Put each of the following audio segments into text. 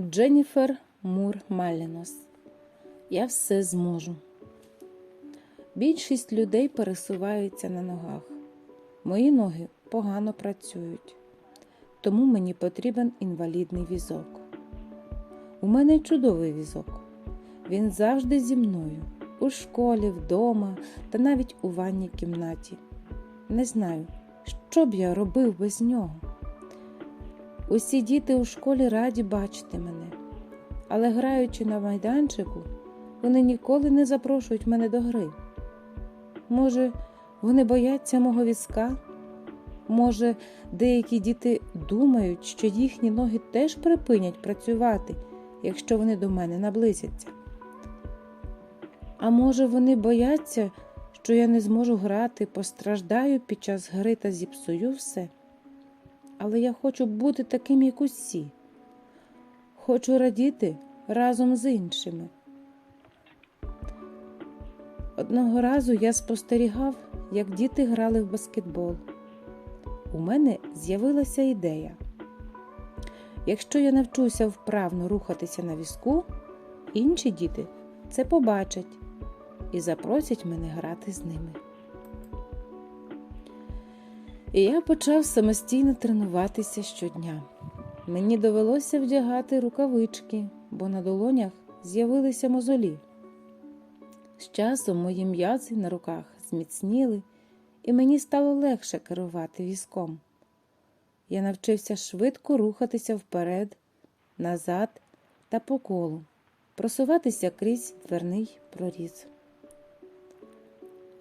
Дженніфер Мур Малінос. Я все зможу. Більшість людей пересуваються на ногах. Мої ноги погано працюють, тому мені потрібен інвалідний візок. У мене чудовий візок. Він завжди зі мною у школі, вдома та навіть у ванній кімнаті. Не знаю, що б я робив без нього. Усі діти у школі раді бачити мене, але граючи на майданчику, вони ніколи не запрошують мене до гри. Може, вони бояться мого візка? Може, деякі діти думають, що їхні ноги теж припинять працювати, якщо вони до мене наблизяться. А може, вони бояться, що я не зможу грати, постраждаю під час гри та зіпсую все. Але я хочу бути таким, як усі. Хочу радіти разом з іншими. Одного разу я спостерігав, як діти грали в баскетбол. У мене з'явилася ідея. Якщо я навчуся вправно рухатися на візку, інші діти це побачать і запросять мене грати з ними. І я почав самостійно тренуватися щодня. Мені довелося вдягати рукавички, бо на долонях з'явилися мозолі. З часом мої м'язи на руках зміцніли, і мені стало легше керувати візком. Я навчився швидко рухатися вперед, назад та по колу, просуватися крізь дверний проріз.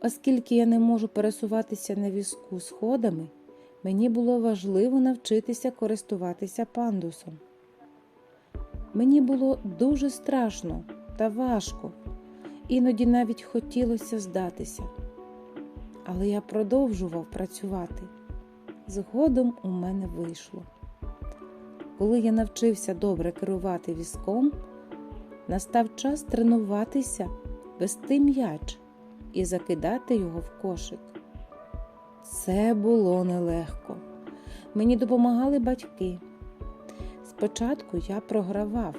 Оскільки я не можу пересуватися на візку сходами, мені було важливо навчитися користуватися пандусом. Мені було дуже страшно та важко, іноді навіть хотілося здатися. Але я продовжував працювати. Згодом у мене вийшло. Коли я навчився добре керувати візком, настав час тренуватися, вести м'яч і закидати його в кошик. Це було нелегко. Мені допомагали батьки. Спочатку я програвав,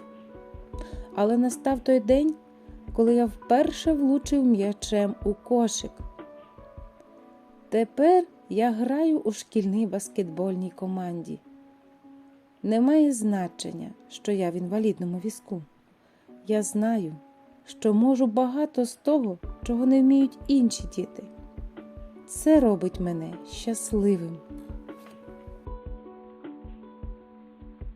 але настав той день, коли я вперше влучив м'ячем у кошик. Тепер я граю у шкільній баскетбольній команді. Немає значення, що я в інвалідному візку. Я знаю, що можу багато з того, чого не вміють інші діти. Це робить мене щасливим.